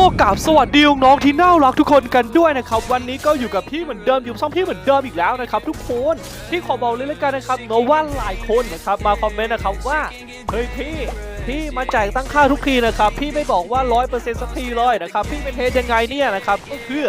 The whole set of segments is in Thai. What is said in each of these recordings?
ก็กราบสวัสดีน้องที่น่ารักทุกคนกันด้วยนะครับวันนี้ก็อยู่กับพี่เหมือนเดิมอยู่ช่องพี่เหมือนเดิมอีกแล้วนะครับทุกคนพี่ขอบอกเลยแล้วกันนะครับเนาะว่าหลายคนนะครับมาคอมเมนต์นะครับว่าเฮ้ยพี่พี่มาแจกตั้งค่าทุกทีนะครับพี่ไม่บอกว่า100%สักทีเลยนะครับพี่เป็นเทยังไงเนี่ยนะครับก็คือ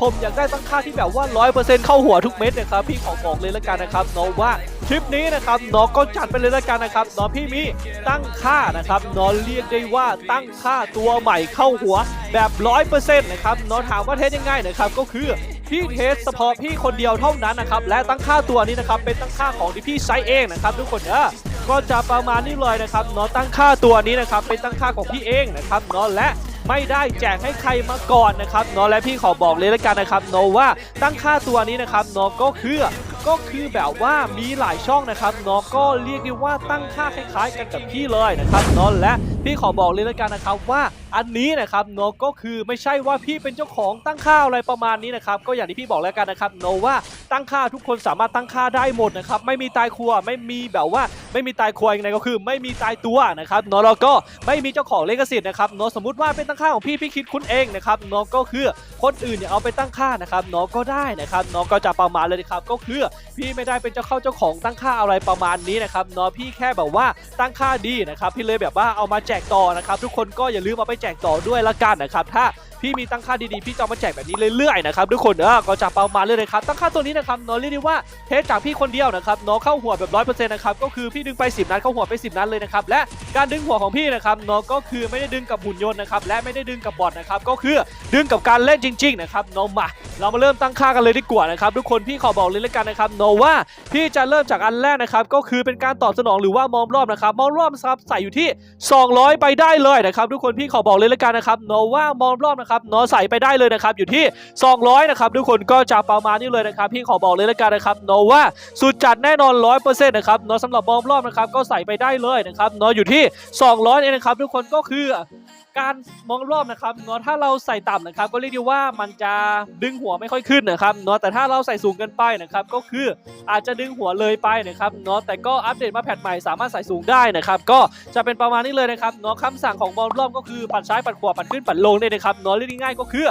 ผมอยากได้ตั้งค่าที่แบบว่า 100%เข้าหัวทุกเม็ดนะครับพี่ขอบอกเลยแล้วกันนะครับเนาะว่า คลิปนี้นะครับน้องก็จัดไปเลยแล้วกันนะครับเนาะพี่มีตั้งค่านะครับเนาะเรียกได้ว่าตั้งค่าตัวใหม่เข้าหัวแบบร้อยเปอร์เซ็นต์นะครับเนาะถามว่าเทสยังไงนะครับก็คือพี่เทสเฉพาะพี่คนเดียวเท่านั้นนะครับและตั้งค่าตัวนี้นะครับเป็นตั้งค่าของที่พี่ใช้เองนะครับทุกคนเออก็จะประมาณนี้เลยนะครับเนาะตั้งค่าตัวนี้นะครับเป็นตั้งค่าของพี่เองนะครับเนาะและไม่ได้แจกให้ใครมาก่อนนะครับเนาะและพี่ขอบอกเลยแล้วกันนะครับเนาะว่าตั้งค่าตัวนี้นะครับเนาะก็คือ ก็คือแบบว่ามีหลายช่องนะครับเนาะก็เรียกได้ว่าตั้งค่าคล้ายๆ กันกับพี่เลยนะครับเนาะและพี่ขอบอกเลยแล้วกันนะครับว่า อันนี้นะครับเนก็คือไม่ใช่ว่าพี่เป็นเจ้าของตั้งค่าอะไรประมาณนี้นะครับก็อย่างที่พี่บอกแล้วกันนะครับเนว่าตั้งค่าทุกคนสามารถตั้งค่าได้หมดนะครับไม่มีตายครัวไม่มีแบบว่าไม่มีตายครัวยังไงก็คือ ไม่มีตายตัวนะครับเนแล้วก็ไม่มีเจ้าของเลขสิทธิ์นะครับเนสมมติว่าเป็นตั้งค่าของพี่พี่คิดคุณเองนะครับเนก็คือคนอื่นเนี่ยเอาไปตั้งค่านะครับเนก็ได้นะครับเนก็จะประมาณเลยนะครับก็คือพี่ไม่ได้เป็นเจ้าเข้าเจ้าของตั้งค่าอะไรประมาณนี้นะครับเนพี่แค่แบบว่าตั้งค่าดีนะครับพี่เลยแบบว่าเอามาแจกต่อนะครับทุกคนก็อย่าลืมเอาไปแจจกต่อด้วยละกันนะครับถ้าพี่มีตั้งค่าดีๆ พี่จะเอามาแจกแบบนี้เรื่อยๆนะครับทุกคนเออก็จะประมาณเลยนะครับตั้งค่าตัวนี้นะครับน้องเรียกได้ว่าเทสจากพี่คนเดียวนะครับน้องเข้าหัวแบบร้อยเปอร์เซ็นต์นะครับก็คือพี่ดึงไป 10 นัดเข้าหัวไป 10 นัดเลยนะครับและการดึงหัวของพี่นะครับน้องก็คือไม่ได้ดึงกับหุ่นยนต์นะครับและไม่ได้ดึงกับบอทนะครับก็คือดึงกับการเล่นจริงๆนะครับน้องมา เรามาเริ่มตั้งค่ากันเลยดีกว่านะครับทุกคนพี่ขอบอกเลยแล้วกันนะครับโนว่าพี่จะเริ่มจากอันแรกนะครับก็คือเป็นการตอบสนองหรือว่ามอมรอบนะครับมอมรอบครับใส่อยู่ที่ 200 ไปได้เลยนะครับทุกคนพี่ขอบอกเลยแล้วกันนะครับโนว่ามอมรอบนะครับโนใส่ไปได้เลยนะครับอยู่ที่ 200นะครับทุกคนก็จะประมาณนี้เลยนะครับพี่ขอบอกเลยแล้วกันนะครับโนว่าสุดจัดแน่นอน 100%นะครับโนสำหรับมอมรอบนะครับก็ใส่ไปได้เลยนะครับโนอยู่ที่ 200เองนะครับทุกคนก็คือ การมองรอบนะครับเนาะถ้าเราใส่ต่ำนะครับ ก็เรียกได้ว่ามันจะดึงหัวไม่ค่อยขึ้นนะครับเนาะแต่ถ้าเราใส่สูงเกินไปนะครับ ก็คืออาจจะดึงหัวเลยไปนะครับเนาะแต่ก็อัปเดตมาแพทใหม่สามารถใส่สูงได้นะครับ ก็จะเป็นประมาณนี้เลยนะครับเนาะคำสั่งของมองรอบก็คือปัดซ้ายปัดขวาปัดขึ้นปัดลงเนี่ยนะครับเนาะเรียกง่ายก็คือ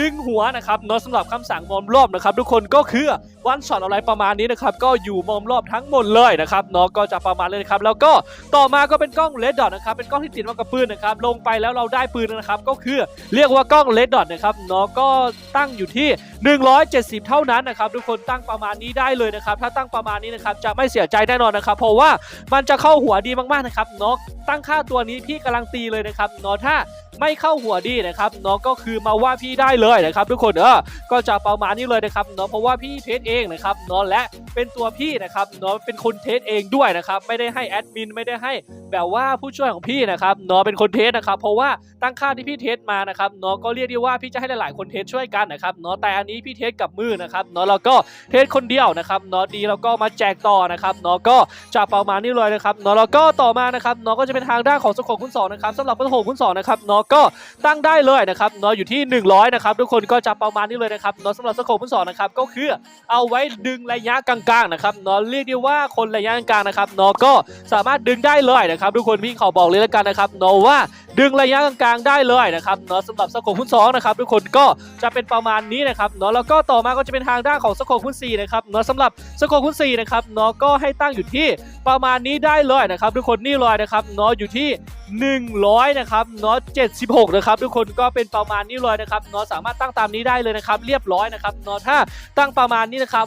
ดึงหัวนะครับเนาะสำหรับคำสั่งมอมรอบนะครับทุกคนก็คือวันช็อตอะไรประมาณนี้นะครับก็อยู่มอมรอบทั้งหมดเลยนะครับเนาะก็จะประมาณเลยนะครับแล้วก็ต่อมาก็เป็นกล้องเลดดอทนะครับเป็นกล้องที่ติดมากับปืนนะครับลงไปแล้วเราได้ปืนนะครับก็คือเรียกว่ากล้องเลดดอทนะครับเนาะก็ตั้งอยู่ที่ 170 เท่านั้นนะครับทุกคนตั้งประมาณนี้ได้เลยนะครับถ้าตั้งประมาณนี้นะครับจะไม่เสียใจแน่นอนนะครับเพราะว่ามันจะเข้าหัวดีมากๆนะครับเนาะตั้งค่าตัวนี้พี่กำลังตีเลยนะครับเนาะถ้าไม่เข้าหัวดีนะครับเนาะก็คือมาว่าพี่ได้เลยนะครับ ทุกคนเออก็จะประมาณนี้เลยนะครับเนาะเพราะว่าพี่เทสเองนะครับเนาะและเป็นตัวพี่นะครับเนาะเป็นคนเทสเองด้วยนะครับไม่ได้ให้แอดมินไม่ได้ให้แบบว่าผู้ช่วยของพี่นะครับเนาะเป็นคนเทสนะครับเพราะว่าตั้งค่าที่พี่เทสมานะครับเนาะก็เรียกได้ว่าพี่จะให้หลายๆคนเทสช่วยกันนะครับเนาะแต่อันนี้พี่เทสกับมือนะครับเนาะแล้วก็เทสคนเดียวนะครับเนาะดีแล้วก็มาแจกต่อนะครับเนาะก็จะประมาณนี้เลยนะครับเนาะแล้วก็ต่อมานะครับเนาะก็จะเป็นทางด้านของสโคปคุณสองนะครับสำหรับสโคปคุณสองนะครับเนาะก็ตั้งได้เลยนะครับเนาะอยู่ที่ 100นะครับทุกคนก็จะประมาณนี้เลยนะครับเนาะสำหรับสโคปพื้นสอนนะครับก็คือเอาไว้ดึงระยะกลางๆนะครับเนาะเรียกได้ว่าคนระยะกลางนะครับเนาะก็สามารถดึงได้เลยนะครับทุกคนพี่ขอบอกเลยแล้วกันนะครับเนาะว่า ดึงระยะกลางๆได้เลยนะครับเนาะสำหรับสโคปพื้นสองนะครับทุกคนก็จะเป็นประมาณนี้นะครับเนาะแล้วก็ต่อมาก็จะเป็นทางด้านของสโคปพื้นสี่นะครับเนาะสำหรับสโคปพื้นสี่นะครับเนาะก็ให้ตั้งอยู่ที่ประมาณนี้ได้เลยนะครับทุกคนนี่เลยนะครับเนาะอยู่ที่ 100นะครับเนาะ76นะครับทุกคนก็เป็นประมาณนี้เลยนะครับเนาะสามารถตั้งตามนี้ได้เลยนะครับ เรียบร้อยนะครับเนาะถ้าตั้งประมาณนี้นะครับ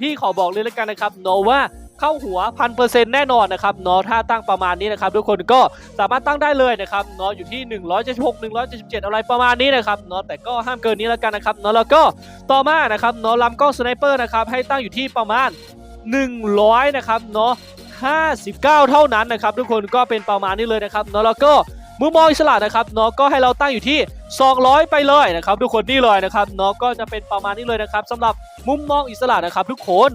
พี่ขอบอกเลยแล้วกันนะครับเนาะว่า เข้าหัวพันเปอร์เซ็นต์แน่นอนนะครับเนาะถ้าตั้งประมาณนี้นะครับทุกคนก็สามารถตั้งได้เลยนะครับเนาะอยู่ที่ 176 177 อะไรประมาณนี้นะครับเนาะแต่ก็ห้ามเกินนี้แล้วกันนะครับเนาะแล้วก็ต่อมานะครับเนาะลำกล้องสไนเปอร์นะครับให้ตั้งอยู่ที่ประมาณ 100 นะครับเนาะ59 เท่านั้นนะครับทุกคนก็เป็นประมาณนี้เลยนะครับเนาะแล้วก็มุมมองอิสระนะครับเนาะก็ให้เราตั้งอยู่ที่ 200 ไปเลยนะครับทุกคนนี่เลยนะครับเนาะก็จะเป็นประมาณนี้เลยนะครับสำหรับมุมมองอิสระนะครับทุกคน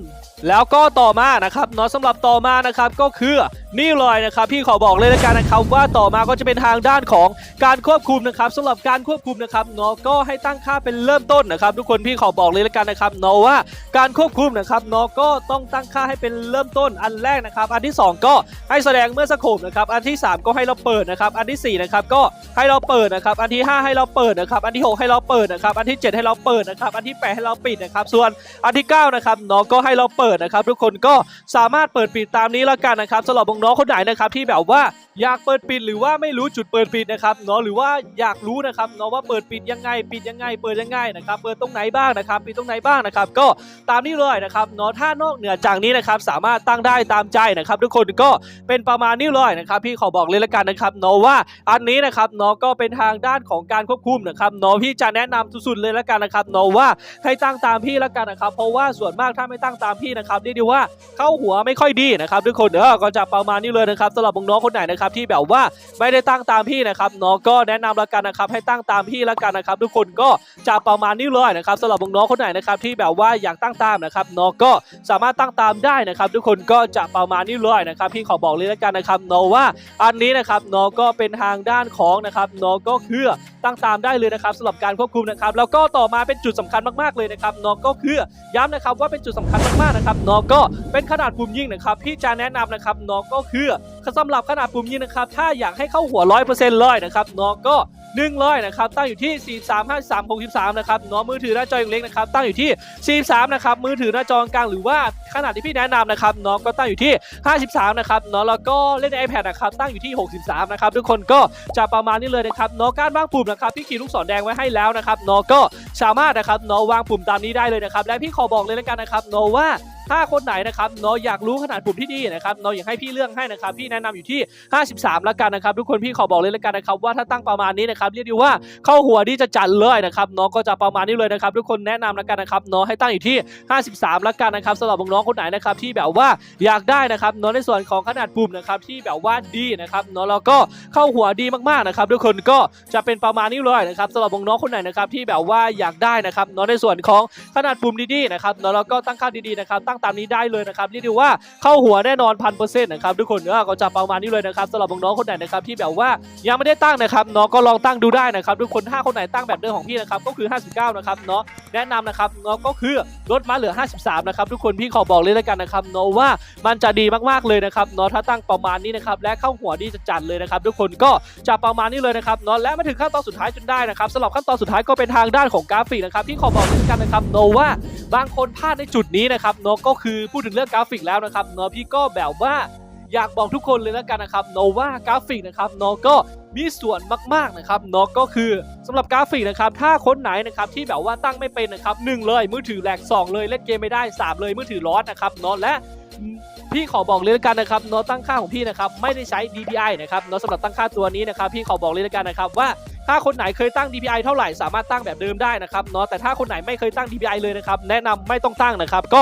แล้วก็ต่อมานะครับเนาะสำหรับต่อมานะครับก็คือนี่เลยนะครับ พี่ขอบอกเลยแล้วกันนะครับว่าต่อมาก็จะเป็นทางด้านของการควบคุมนะครับสำหรับการควบคุมนะครับเนาะก็ให้ตั้งค่าเป็นเริ่มต้นนะครับ ทุกคนพี่ขอบอกเลยแล้วกันนะครับเนาะว่าการควบคุมนะครับเนาะก็ต้องตั้งค่าให้เป็นเริ่มต้นอันแรกนะครับ อันที่ 2 ก็ให้แสดงเมื่อสโคปนะครับอันที่ 3 ก็ให้เราเปิดนะครับ อันทีสี่4นะครับก็ให้เราเปิดนะครับ อันที่ 5 ให้เราเราเปิดนะครับ อันที่หกให้เราเปิดนะครับ อันที่เจ็ดให้เราเปิดนะครับ อันที่แปดให้เราปิดนะครับ ส่วนอันที่เก้านะครับน้องก็ให้เราเปิดนะครับ ทุกคนก็สามารถเปิดปิดตามนี้แล้วกันนะครับสำหรับน้องคนไหนนะครับที่แบบว่าอยากเปิดปิดหรือว่าไม่รู้จุดเปิดปิดนะครับเนาะหรือว่าอยากรู้นะครับเนาะว่าเปิดปิดยังไงปิดยังไง เปิดยังไงนะครับเปิดตรงไหนบ้างนะครับปิดตรงไหนบ้างนะครับก็ตามนี้เลยนะครับเนาะถ้านอกเหนือจากนี้นะครับสามารถตั้งได้ตามใจนะครับ ทุกคนก็เป็นประมาณนี้เลยนะครับพี่ขอบอกเลยละกันนะครับเนาะว่าอันนี้นะครับเนาะก็เป็นทางด้านของการควบคุมนะครับเนาะพี่จะแนะนำสุดๆเลยละกันนะครับเนาะว่าให้ตั้งตามพี่ละกันนะครับ เพราะว่าส่วนมากถ้าไม่ตั้งตามพี่นะครับเรียกได้ว่าเข้าหัวไม่ค่อยดีนะครับทุกคนเออก็จะประมาณนี้เลยนะครับสำหรับน้องคนไหนนะครับที่แบบว่าไม่ได้ตั้งตามพี่นะครับเนาะก็แนะนำละกันนะครับ ให้ตั้งตามพี่ละกันนะครับ ทุกคนก็จะประมาณนี้เลยนะครับสำหรับน้องคนไหนนะครับที่แบบว่าอยากตั้งตามนะครับเนาะก็สามารถตั้งตามได้นะครับ ทุกคนก็จะประมาณนี้เลยนะครับ พี่ขอบอกเลยละกันนะครับเนาะว่าอันนี้นะครับเนาะก็เป็นทางด้านของนะครับเนาะก็คือตั้งตามได้เลยนะครับสำหรับการควบคุมนะครับแล้วก็ต่อมาเป็นจุดสำคัญมากๆเลยนะครับเนาะก็คือย้ำนะครับว่าเป็นจุดสำคัญมากๆนะครับเนาะก็เป็นขนาดปุ่มยิงนะครับพี่จะแนะนำนะครับน้องก็คือ สำหรับขนาดปุ่มยิงนะครับ ถ้าอยากให้เข้าหัว 100%เลยนะครับเนาะก็หนึ่งร้อยนะครับตั้งอยู่ที่ 43 53 63นะครับเนาะมือถือหน้าจออย่างเล็กนะครับตั้งอยู่ที่ 43นะครับมือถือหน้าจอกลางหรือว่าขนาดที่พี่แนะนำนะครับเนาะก็ตั้งอยู่ที่ 53นะครับเนาะแล้วก็เล่นใน iPad นะครับตั้งอยู่ที่ 63นะครับทุกคนก็จะประมาณนี้เลยนะครับเนาะการวางปุ่มนะครับพี่ขีดลูกศรแดงไว้ให้แล้วนะครับเนาะก็สามารถนะครับเนาะวางปุ่มตามนี้ได้เลยนะครับและพี่ขอบอกเลยแล้วกันนะครับเนาะว่า ถ้าคนไหนนะครับเนาะอยากรู้ขนาดปุ่มที่ดีนะครับเนาะอยากให้พี่เลือกให้นะครับพี่แนะนำอยู่ที่ 53แล้วกันนะครับทุกคนพี่ขอบอกเลยแล้วกันนะครับว่าถ้าตั้งประมาณนี้นะครับเรียกได้ว่าเข้าหัวดีจะจัดเลยนะครับเนาะก็จะประมาณนี้เลยนะครับทุกคนแนะนำแล้วกันนะครับเนาะให้ตั้งอยู่ที่ 53แล้วกันนะครับสำหรับน้องคนไหนนะครับที่แบบว่าอยากได้นะครับเนาะในส่วนของขนาดปุ่มนะครับที่แบบว่าดีนะครับเนาะแล้วก็เข้าหัวดีมากๆนะครับทุกคนก็จะเป็นประมาณนี้เลยนะครับสำหรับน้องคนไหนนะครับที่แบบว่าอยากได้นะครับเนาะในส่วนของขนาดปุ่มดีๆนะครับเนาะแล้วก็ตั้งค่าดีๆนะครับตั้งตามนี้ได้เลยนะครับเรียกได้ว่าเข้าหัวแน่นอนพันเปอร์เซ็นต์นะครับทุกคนเออก็จะประมาณนี้เลยนะครับสำหรับน้องคนไหนนะครับที่แบบว่ายังไม่ได้ตั้งนะครับเนาะก็ลองตั้งดูได้นะครับทุกคนถ้าคนไหนตั้งแบบเดิมของพี่นะครับก็คือ 59 นะครับเนาะแนะนำนะครับเนาะก็คือลดมาเหลือ 53 นะครับทุกคนพี่ขอบอกเลยแล้วกันนะครับเนาะว่ามันจะดีมากๆเลยนะครับเนาะถ้าตั้งประมาณนี้นะครับและเข้าหัวดีจะจัดเลยนะครับทุกคนก็จะประมาณนี้เลยนะครับเนาะและมาถึงขั้นตอนสุดท้ายจนได้นะครับสำหรับขั้นตอนสุดท้ายก็เป็นทางด้านของกราฟิกนะครับพี่ขอบอกเลยแล้วกันนะครับเนาะว่าบางคนพลาดในจุดนี้นะครับเนาะก็คือพูดถึงเรื่องกราฟิกแล้วนะครับเนาะพี่ก็แบบว่าอยากบอกทุกคนเลยแล้วกันนะครับเนาะว่ากราฟิกนะครับเนาะก็มีส่วนมากๆนะครับเนาะก็คือสำหรับกราฟิกนะครับถ้าคนไหนนะครับที่แบบว่าตั้งไม่เป็นนะครับหนึ่งเลยมือถือแหลกสองเลยเล่นเกมไม่ได้สามเลยมือถือร้อนนะครับเนาะและพี่ขอบอกเลยแล้วกันนะครับเนาะตั้งค่าของพี่นะครับไม่ได้ใช้ DPI นะครับเนาะสำหรับตั้งค่าตัวนี้นะครับพี่ขอบอกเลยแล้วกันนะครับว่าถ้าคนไหนเคยตั้ง DPI เท่าไหร่สามารถตั้งแบบเดิมได้นะครับเนาะแต่ถ้าคนไหนไม่เคยตั้ง DPI เลยนะครับแนะนำไม่ต้องตั้งนะครับก็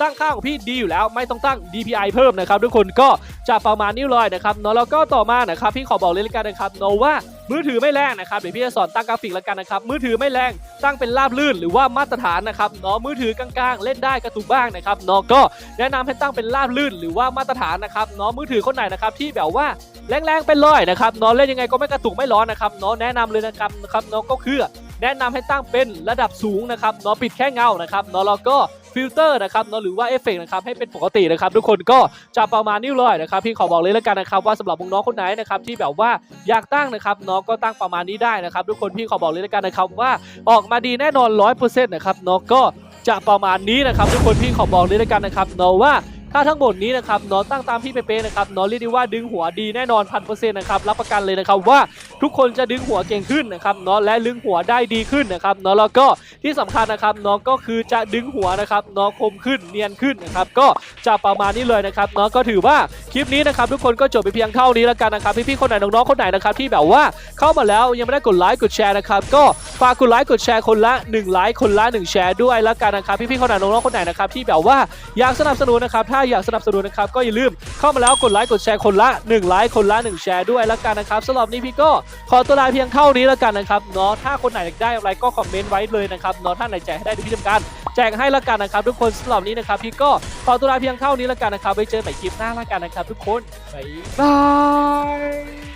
ตั้งค่าของพี่ดีอยู่แล้วไม่ต้องตั้ง DPI เพิ่มนะครับทุกคนก็จะประมาณนี้เลยนะครับเนาะแล้วก็ต่อมานะครับพี่ขอบอกเลยแล้วกันนะครับเนาะว่ามือถือไม่แรงนะครับเดี๋ยวพี่จะสอนตั้งกราฟิกแล้วกันนะครับมือถือไม่แรงตั้งเป็นราบลื่นหรือว่ามาตรฐานนะครับเนาะมือถือกลางๆ เล่นได้กระตุกบ้างนะครับเนาะก็แนะนำให้ตั้งเป็นราบลื่นหรือว่ามาตรฐานนะครับเนาะมือถือคนไหนนะครับที่แบบว่าแรงๆเป็นเลยนะครับเนาะเล่นยังไงก็ไม่กระตุกไม่ร้อนนะครับเนาะแนะนำเลยนะครับนะครับเนาะก็คือ แนะนำให้ตั้งเป็นระดับสูงนะครับเนาะปิดแค่เงานะครับเนาะแล้วก็ฟิลเตอร์นะครับเนาะหรือว่าเอฟเฟกต์นะครับให้เป็นปกตินะครับทุกคนก็จะประมาณนี้เลยนะครับพี่ขอบอกเลยแล้วกันนะครับว่าสำหรับน้องคนไหนนะครับที่แบบว่าอยากตั้งนะครับเนาะก็ตั้งประมาณนี้ได้นะครับ ทุกคนพี่ขอบอกเลยแล้วกันนะครับว่าออกมาดีแน่นอนร้อยเปอร์เซ็นต์นะครับเนาะก็จะประมาณนี้นะครับ ทุกคนพี่ขอบอกเลยแล้วกันนะครับเนาะว่า ถ้าทั้งหมดนี้นะครับเนาะตั้งตามพี่เป๊ะนะครับนาะเรียกได้ว่าดึงหัวดีแน่นอนพันเปอร์เซ็นต์นะครับรับประกันเลยนะครับว่าทุกคนจะดึงหัวเก่งขึ้นนะครับเนาะและดึงหัวได้ดีขึ้นนะครับเนาะแล้วก็ที่สำคัญนะครับเนาะก็คือจะดึงหัวนะครับเนาะคมขึ้นเนียนขึ้นนะครับก็จะประมาณนี้เลยนะครับเนาะก็ถือว่าคลิปนี้นะครับทุกคนก็จบไปเพียงเท่านี้แล้วกันนะครับพี่ๆคนไหนน้องๆคนไหนนะครับที่แบบว่าเข้ามาแล้วยังไม่ได้กดไลค์กดแชร์นะครับก็ฝากกดไลค์กดแชร์คนละ1ไลค์คนละ1แชร์ด้วยแล้วกันนะครับพี่ๆคนไหนน้องๆคนไหนนะครับที่แบบว่าอยากสนับสนุนนะครับถ้าอยากสนับสนุนนะครับ ก็อย่าลืมเข้ามาแล้วกดไลค์กดแชร์คนละ1ไลค์คนละ 1 แชร์ด้วยแล้วกันนะครับสำหรับนี้พี่ก็ขอตัวลาเพียงเท่านี้แล้วกันนะครับเนาะถ้าคนไหนอยากได้อะไรก็คอมเมนต์ไว้เลยนะครับเนาะถ้าไหนแจกให้ได้เดี๋ยวพี่ทำการแจกให้แล้วกันนะครับ ทุกคนสำหรับนี้นะครับพี่ก็ขอตัวลาเพียงเท่านี้แล้วกันนะครับไว้เจอใหม่คลิปหน้าแล้วกันนะครับ ทุกคนบ๊ายบาย